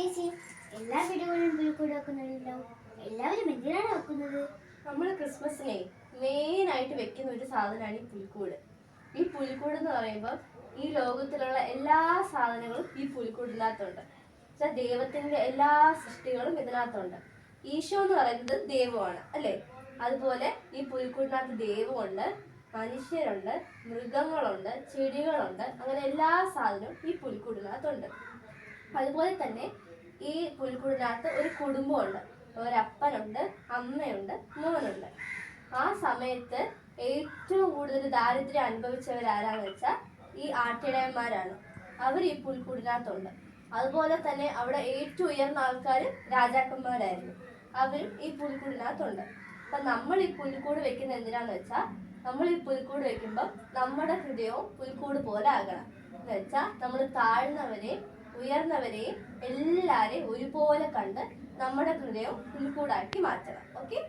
ചേച്ചി എല്ലാ വീടുകളിലും പുൽക്കൂട് വെക്കുന്നുണ്ടല്ലോ എല്ലാവരും എന്തിനാണ് വെക്കുന്നത്? നമ്മൾ ക്രിസ്മസിനെ മെയിൻ ആയിട്ട് വെക്കുന്ന ഒരു സാധനമാണ് ഈ പുൽക്കൂട് ഈ പുൽക്കൂട് എന്ന് പറയുമ്പോൾ ഈ ലോകത്തിലുള്ള എല്ലാ സാധനങ്ങളും ഈ പുൽക്കൂടിനകത്തുണ്ട് വെച്ചാൽ ദൈവത്തിന്റെ എല്ലാ സൃഷ്ടികളും ഇതിനകത്തുണ്ട്. ഈശോ എന്ന് പറയുന്നത് ദൈവമാണ് അല്ലേ? അതുപോലെ ഈ പുൽക്കൂടിനകത്ത് ദൈവമുണ്ട് മനുഷ്യരുണ്ട് മൃഗങ്ങളുണ്ട് ചെടികളുണ്ട് അങ്ങനെ എല്ലാ സാധനവും ഈ പുൽക്കൂടിനകത്തുണ്ട് അതുപോലെ തന്നെ ഈ പുൽക്കൂടിനകത്ത് ഒരു കുടുംബമുണ്ട്. ഒരപ്പനുണ്ട് അമ്മയുണ്ട് മോനുണ്ട്. ആ സമയത്ത് ഏറ്റവും കൂടുതൽ ദാരിദ്ര്യം അനുഭവിച്ചവരാരാന്ന് വെച്ചാൽ ഈ ആട്ടിടയന്മാരാണ്. അവർ ഈ പുൽക്കൂടിനകത്തുണ്ട് അതുപോലെ തന്നെ അവിടെ ഏറ്റവും ഉയർന്ന ആൾക്കാർ രാജാക്കന്മാരായിരുന്നു. അവരും ഈ പുൽക്കൂടിനകത്തുണ്ട് അപ്പൊ നമ്മൾ ഈ പുൽക്കൂട് വെക്കുന്ന എന്തിനാന്ന് വെച്ചാൽ നമ്മൾ ഈ പുൽക്കൂട് വെക്കുമ്പോൾ നമ്മുടെ ഹൃദയവും പുൽക്കൂട് പോലെ ആകണം. എന്ന് വെച്ചാൽ നമ്മൾ താഴ്ന്നവരെയും ഉയർന്നവരെയും എല്ലാരെയും ഒരുപോലെ കണ്ട് നമ്മുടെ ഹൃദയം ഉൾക്കൂടാക്കി മാറ്റണം. ഓക്കെ